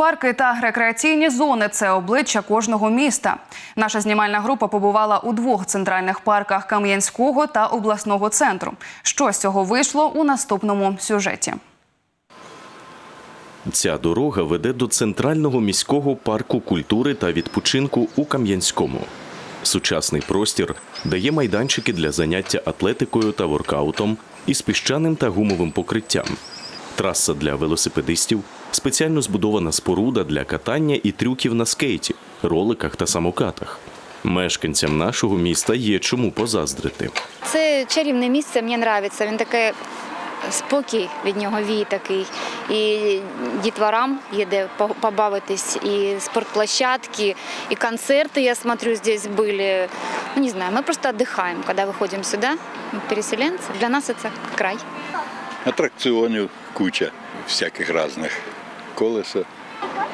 Парки та рекреаційні зони це обличчя кожного міста. Наша знімальна група побувала у двох центральних парках Кам'янського та обласного центру. Що з цього вийшло у наступному сюжеті? Ця дорога веде до центрального міського парку культури та відпочинку у Кам'янському. Сучасний простір дає майданчики для заняття атлетикою та воркаутом із піщаним та гумовим покриттям, траса для велосипедистів, спеціально збудована споруда для катання і трюків на скейті, роликах та самокатах. Мешканцям нашого міста є чому позаздрити. Це чарівне місце, мені подобається. Він таке спокій від нього вій такий. І дітворам є де по- побавитись, і спортплощадки, і концерти, я смотрю, здесь были. Ну, не знаю, мы просто отдыхаем, когда выходим сюда, мы переселенцы. Для нас это край. Атракціонів куча всяких різних. Колеса.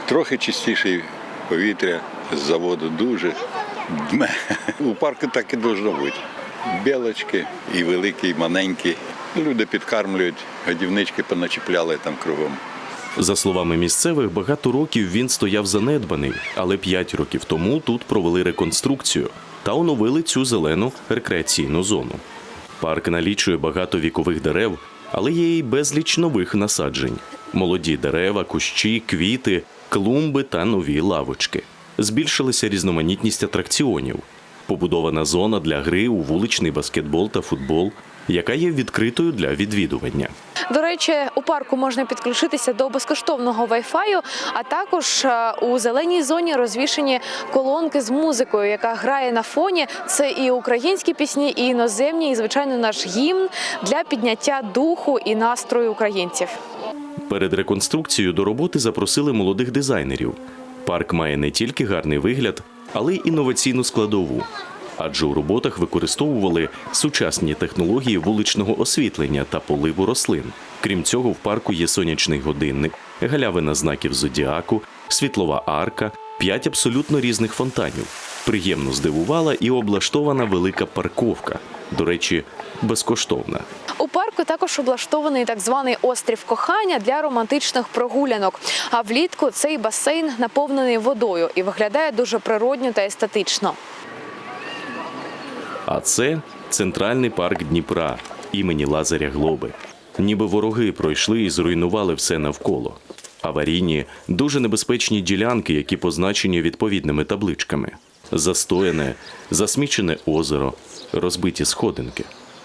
Трохи чистіше повітря з заводу дуже. дме. У парку так і должно бути. Білочки і великі, і маленькі. Люди підкармлюють, годівнички поначіпляли там кругом. За словами місцевих, багато років він стояв занедбаний, але п'ять років тому тут провели реконструкцію та оновили цю зелену рекреаційну зону. Парк налічує багато вікових дерев, але є й безліч нових насаджень: молоді дерева, кущі, квіти, клумби та нові лавочки. Збільшилася різноманітність атракціонів, побудована зона для гри у вуличний баскетбол та футбол, яка є відкритою для відвідування. До речі, у парку можна підключитися до безкоштовного Wi-Fi, а також е, у зеленій зоні розвішені колонки з музикою, яка грає на фоні. Це і українські пісні, і іноземні, і звичайно наш гімн для підняття духу і настрою українців. Перед реконструкцією до роботи запросили молодих дизайнерів. Парк має не тільки гарний вигляд, але й інноваційну складову. Адже у роботах використовували сучасні технології вуличного освітлення та поливу рослин. Крім цього, в парку є сонячний годинник, галявина знаків зодіаку, світлова арка, п'ять абсолютно різних фонтанів. Приємно здивувала і облаштована велика парковка. До речі, безкоштовна. У парку також облаштований так званий острів кохання для романтичних прогулянок. А влітку цей басейн наповнений водою і виглядає дуже природньо та естетично. А це центральний парк Дніпра імені Лазаря Глоби. Ніби вороги пройшли і зруйнували все навколо. Аварійні, дуже небезпечні ділянки, які позначені відповідними табличками. Застояне, засмічене озеро, розбиті сходинки,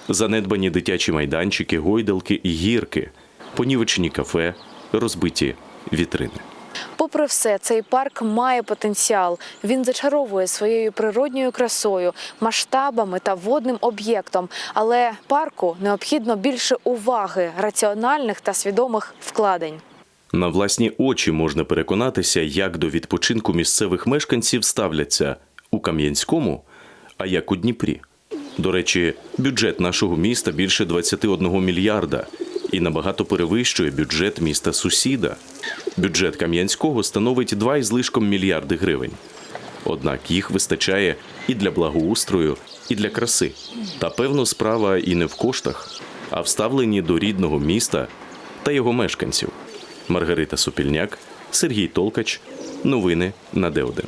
занедбані дитячі майданчики, гойдалки і гірки, понівечені кафе, розбиті вітрини. Попри все, цей парк має потенціал. Він зачаровує своєю природньою красою, масштабами та водним об'єктом. Але парку необхідно більше уваги, раціональних та свідомих вкладень. На власні очі можна переконатися, як до відпочинку місцевих мешканців ставляться у Кам'янському, а як у Дніпрі. До речі, бюджет нашого міста більше 21 мільярда і набагато перевищує бюджет міста сусіда. Бюджет Кам'янського становить 2 із лишком мільярди гривень. Однак їх вистачає і для благоустрою, і для краси. Та певно, справа і не в коштах, а в ставленні до рідного міста та його мешканців. Маргарита Сопільняк, Сергій Толкач. Новини на Д1.